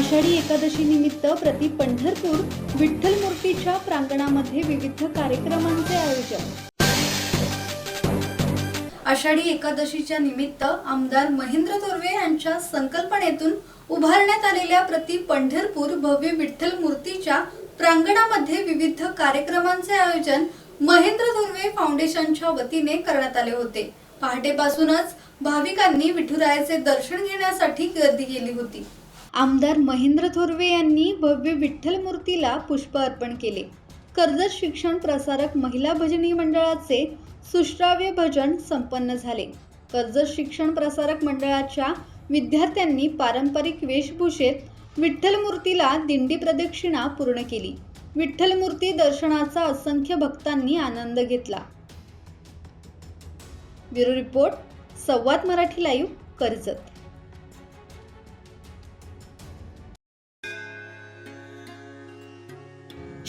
आषाढी एकादशी निमित्त प्रति पंढरपूर विठ्ठल मूर्तीच्या प्रांगणामध्ये विविध कार्यक्रमांचे आयोजन. आषाढी एकादशीच्या निमित्त आमदार महेंद्र थोरवे यांच्या संकल्पनेतून उभारण्यात आलेल्या प्रति पंढरपूर भव्य विठ्ठल मूर्तीच्या प्रांगणामध्ये विविध कार्यक्रमांचे आयोजन महेंद्र थोरवे फाउंडेशनच्या वतीने करण्यात आले होते. पहाटेपासूनच भाविकांनी विठुरायाचे दर्शन घेण्यासाठी गर्दी केली होती. आमदार महेंद्र थोरवे यांनी भव्य विठ्ठल मूर्तीला पुष्प अर्पण केले. कर्जत शिक्षण प्रसारक महिला भजनी मंडळाचे सुश्राव्य भजन संपन्न झाले. कर्जत शिक्षण प्रसारक मंडळाच्या विद्यार्थ्यांनी पारंपरिक वेशभूषेत विठ्ठल मूर्तीला दिंडी प्रदक्षिणा पूर्ण केली. विठ्ठल मूर्ती दर्शनाचा असंख्य भक्तांनी आनंद घेतला. Bureau report Samvad Marathi live Karjat.